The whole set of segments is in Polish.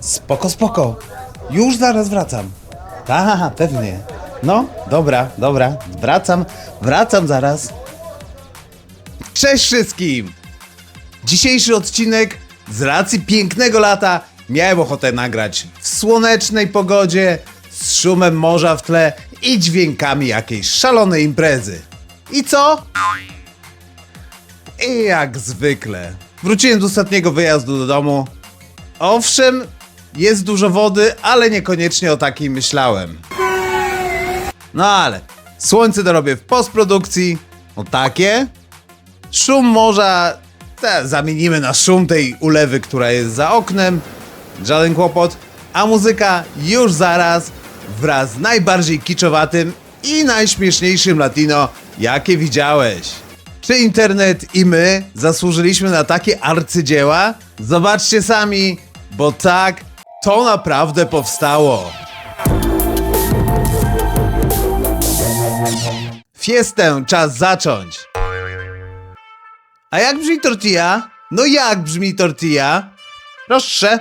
Spoko, spoko. Już zaraz wracam. Tak, pewnie. No, dobra, dobra. Wracam, wracam zaraz. Cześć wszystkim! Dzisiejszy odcinek z racji pięknego lata miałem ochotę nagrać w słonecznej pogodzie, z szumem morza w tle i dźwiękami jakiejś szalonej imprezy. I co? I jak zwykle. Wróciłem z ostatniego wyjazdu do domu. Owszem, jest dużo wody, ale niekoniecznie o takiej myślałem. No ale słońce dorobię w postprodukcji. O takie. Szum morza te, zamienimy na szum tej ulewy, która jest za oknem. Żaden kłopot. A muzyka już zaraz wraz z najbardziej kiczowatym i najśmieszniejszym latino, jakie widziałeś. Czy internet i my zasłużyliśmy na takie arcydzieła? Zobaczcie sami, bo tak, to naprawdę powstało. Fiestę czas zacząć. A jak brzmi tortilla? No jak brzmi tortilla? Proszę.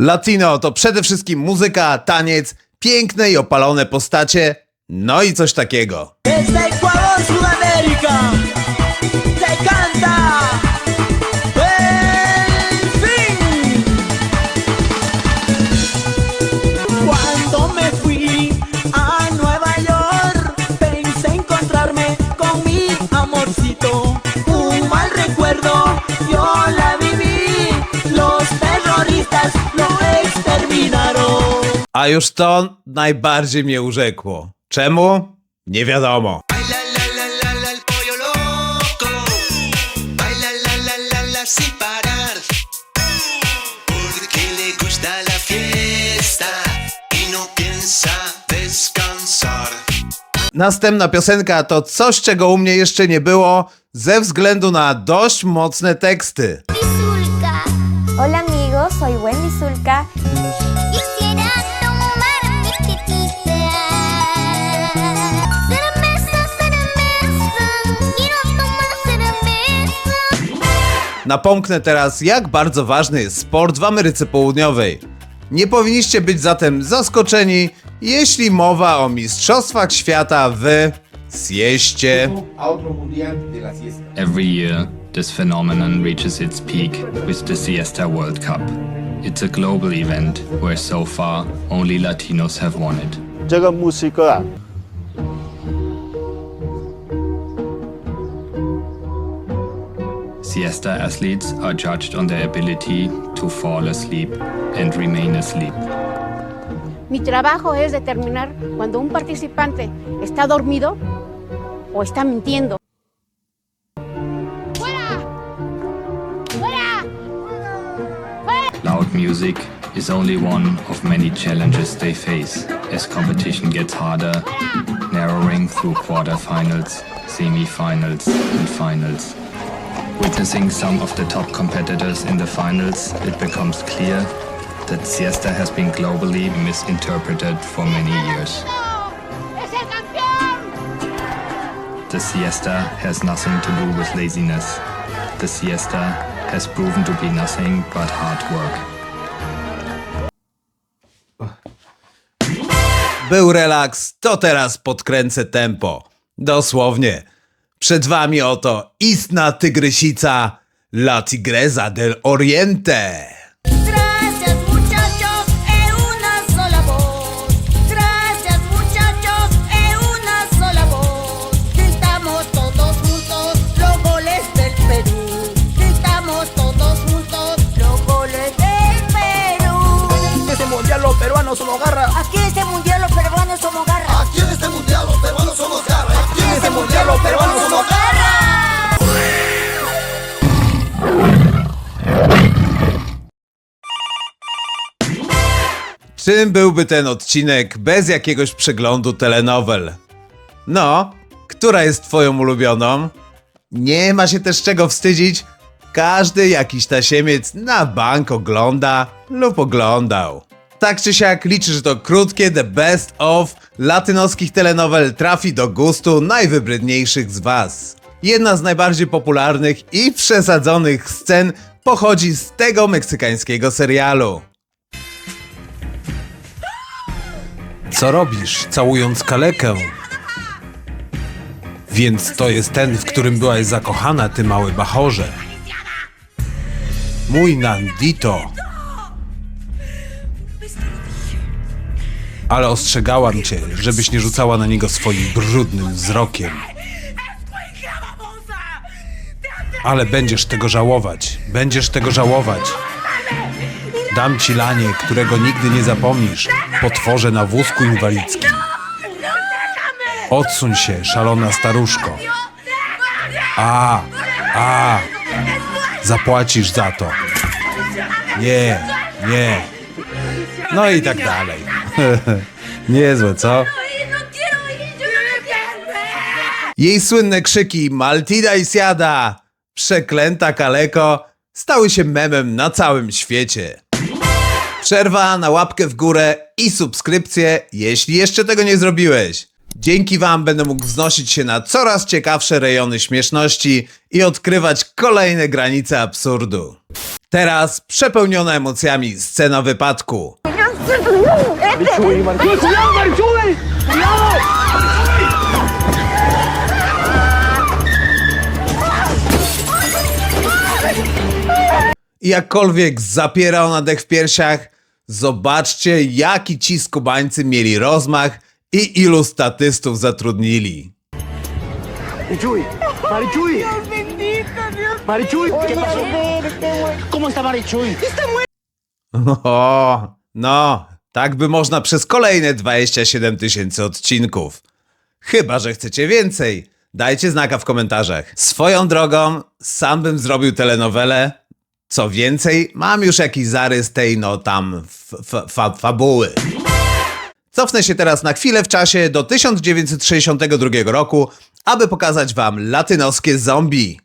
Latino to przede wszystkim muzyka, taniec, piękne i opalone postacie, no i coś takiego. Desde Ecuador, recuerdo, yo la viví. Los terroristas lo exterminaron. A już to najbardziej mnie urzekło. Czemu? Nie wiadomo. Baila la la la la el pollo loco. Baila la la la la sin parar. Porque le gusta la fiesta y no piensa descansar. Następna piosenka to coś, czego u mnie jeszcze nie było, ze względu na dość mocne teksty. Zulka. Hola amigos, soy Wendy Zulka. Quisiera tomar mi tequila. Cerveza, cerveza. Quiero tomar cerveza. Napomknę teraz, jak bardzo ważny jest sport w Ameryce Południowej. Nie powinniście być zatem zaskoczeni, jeśli mowa o Mistrzostwach Świata w Sieste. Every year, this phenomenon reaches its peak with the Siesta World Cup. It's a global event where so far only Latinos have won it. Siesta athletes are judged on their ability to fall asleep and remain asleep. Mi trabajo es determinar cuando un participante está dormido o está mintiendo. Loud music is only one of many challenges they face as competition gets harder, narrowing through quarterfinals, semi-finals, and finals. Witnessing some of the top competitors in the finals, it becomes clear that siesta has been globally misinterpreted for many years. The siesta has nothing to do with laziness. The siesta has proven to be nothing but hard work. Był relaks, to teraz podkręcę tempo. Dosłownie. Przed wami oto istna tygrysica La Tigresa del Oriente. Garra. Czym byłby ten odcinek bez jakiegoś przeglądu telenowel? No, która jest twoją ulubioną? Nie ma się też czego wstydzić. Każdy jakiś tasiemiec na bank ogląda lub oglądał. Tak czy siak liczę, że to krótkie The Best of latynoskich telenowel trafi do gustu najwybredniejszych z was. Jedna z najbardziej popularnych i przesadzonych scen pochodzi z tego meksykańskiego serialu. Co robisz, całując kalekę? Więc to jest ten, w którym byłaś zakochana, ty mały bachorze. Mój Nandito. Ale ostrzegałam cię, żebyś nie rzucała na niego swoim brudnym wzrokiem. Ale będziesz tego żałować. Będziesz tego żałować. Dam ci lanie, którego nigdy nie zapomnisz. Potworze na wózku inwalidzkim. Odsuń się, szalona staruszko. A, a, zapłacisz za to. Nie, nie. No i tak dalej. Niezłe, co? Jej słynne krzyki Maltida i Siada, przeklęta kaleko, stały się memem na całym świecie. Przerwa na łapkę w górę i subskrypcję, jeśli jeszcze tego nie zrobiłeś. Dzięki Wam będę mógł wznosić się na coraz ciekawsze rejony śmieszności i odkrywać kolejne granice absurdu. Teraz przepełniona emocjami scena wypadku. I jakkolwiek zapiera ona dech w piersiach, zobaczcie jaki ci skubańcy mieli rozmach i ilu statystów zatrudnili. Marichuy, Marichuy. Marichuy, ¿qué pasó? ¿Cómo está Marichuy? O, no, tak by można przez kolejne 27 tysięcy odcinków. Chyba, że chcecie więcej. Dajcie znaka w komentarzach. Swoją drogą, sam bym zrobił telenowelę. Co więcej, mam już jakiś zarys tej, no tam, fa fabuły. Cofnę się teraz na chwilę w czasie do 1962 roku, aby pokazać wam latynoskie zombie.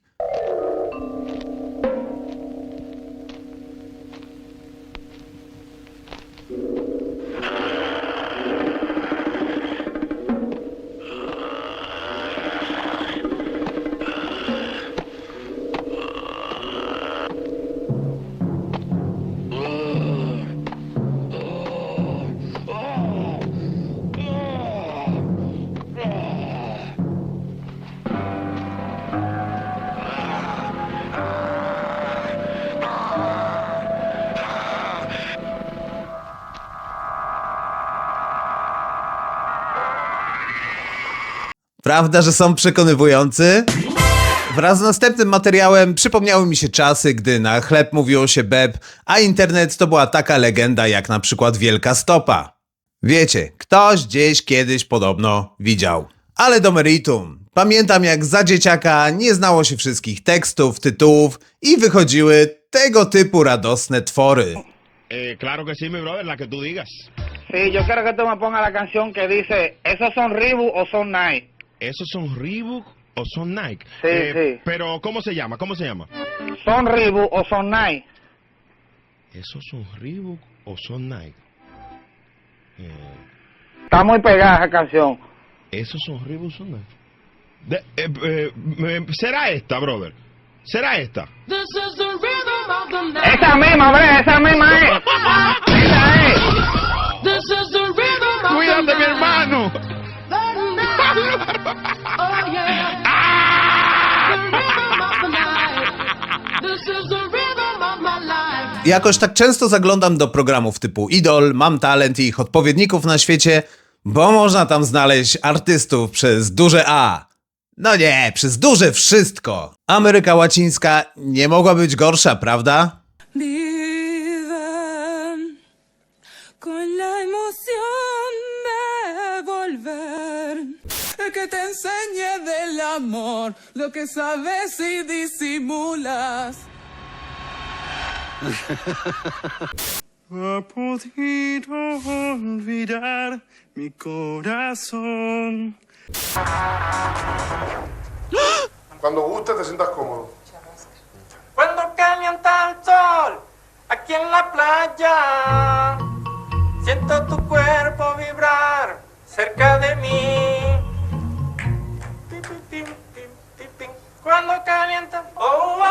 Prawda, że są przekonywujący? Wraz z następnym materiałem przypomniały mi się czasy, gdy na chleb mówiło się beb, a internet to była taka legenda jak na przykład Wielka Stopa. Wiecie, ktoś gdzieś kiedyś podobno widział. Ale do meritum. Pamiętam jak za dzieciaka nie znało się wszystkich tekstów, tytułów i wychodziły tego typu radosne twory. Eh, claro que sí, mi brother, la que tú digas. Sí, yo quiero que tú me pongas la canción que dice, ¿esos son Reebok o son Nike? ¿Esos son Reebok o son Nike? Sí, Eh, sí. Pero, ¿cómo se llama? ¿Cómo se llama? ¿Son Reebok o son Nike? ¿Esos son Reebok o son Nike? Eh, Está muy pegada esa canción. ¿Esos son Reebok o son Nike? De- eh, eh, ¿Será esta, brother? ¿Será esta? Esa misma, bre, esa misma es. Esa es. ¡Cuídate, mi hermano! Jakoś tak często zaglądam do programów typu Idol, Mam Talent i ich odpowiedników na świecie, bo można tam znaleźć artystów przez duże A. No nie, przez duże wszystko. Ameryka Łacińska nie mogła być gorsza, prawda? Enseñe del amor lo que sabes y disimulas. Ha podido olvidar mi corazón. Cuando guste te sientas cómodo. Cuando calienta el sol, aquí en la playa, siento tu cuerpo vibrar cerca de mí. Cuando calienta. Oh,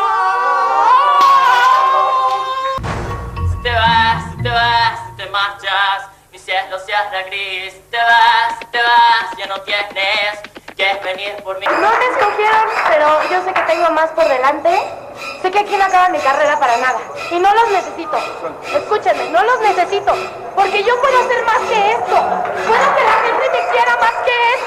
Si te vas, si te vas, si te marchas, mi cielo se hará gris. Si te vas, si te vas, ya no tienes que venir por mí. No me escogieron, pero yo sé que tengo más por delante. Sé que aquí no acaba mi carrera para nada. Y no los necesito. Escúchenme, no los necesito. Porque yo puedo hacer más que esto. Puedo que la gente me quiera más que esto.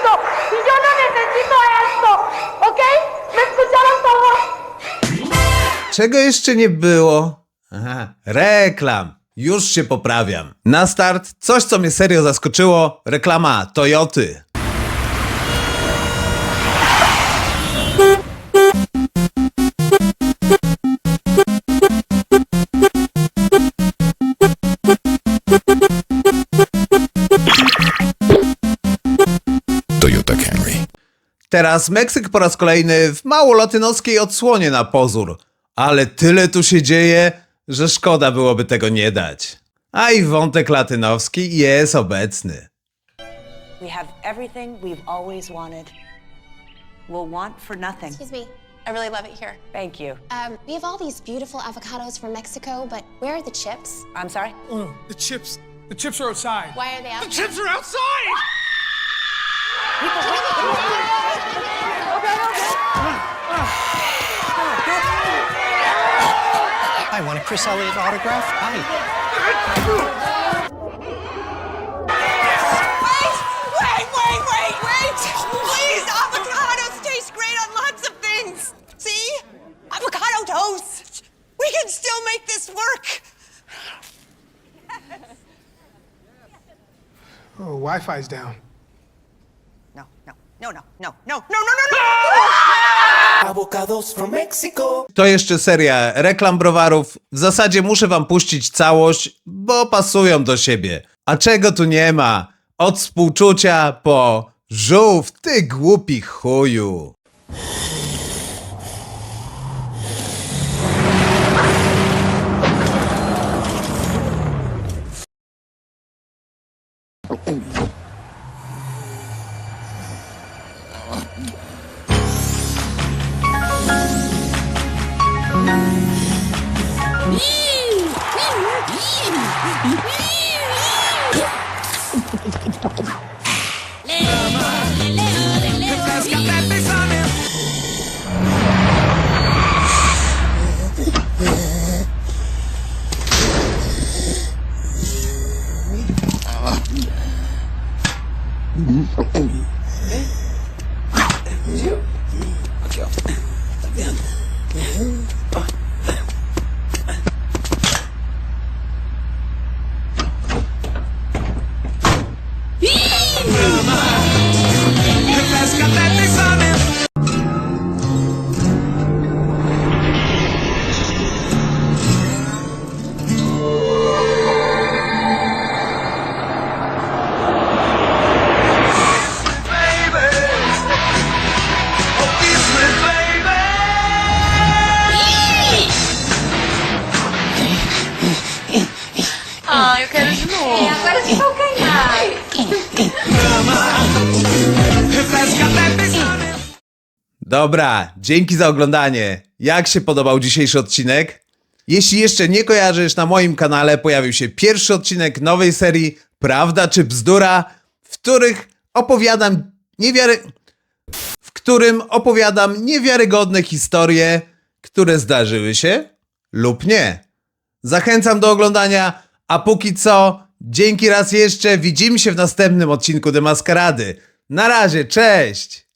Czego jeszcze nie było? Aha, reklam. Już się poprawiam. Na start coś, co mnie serio zaskoczyło. Reklama Toyoty. Toyota Camry. Teraz Meksyk po raz kolejny w mało latynoskiej odsłonie na pozór. Ale tyle tu się dzieje, że szkoda byłoby tego nie dać. A i wątek latynowski jest obecny. We have everything we've always wanted. We'll want for nothing. Excuse me. I really love it here. Thank you. Um, we have all these beautiful avocados from Mexico, but where are the chips? I'm sorry? The chips. The chips are outside. Why are they out? chips are outside! I want a Chris Elliott autograph. Hi. Wait, wait, wait, wait! wait! Please, avocados taste great on lots of things. See? Avocado toast. We can still make this work. Oh, Wi-Fi's down. No, no, no, no, no, no, no, no, no, no! Ah! Avocados from Mexico. To jeszcze seria reklam browarów. W zasadzie muszę wam puścić całość, bo pasują do siebie. A czego tu nie ma? Od współczucia po żółw, ty głupi chuju. Dobra, dzięki za oglądanie. Jak się podobał dzisiejszy odcinek? Jeśli jeszcze nie kojarzysz, na moim kanale pojawił się pierwszy odcinek nowej serii Prawda czy Bzdura, w których opowiadam niewiary... w którym opowiadam niewiarygodne historie, które zdarzyły się lub nie. Zachęcam do oglądania, a póki co, dzięki raz jeszcze, widzimy się w następnym odcinku Demaskarady. Na razie, cześć!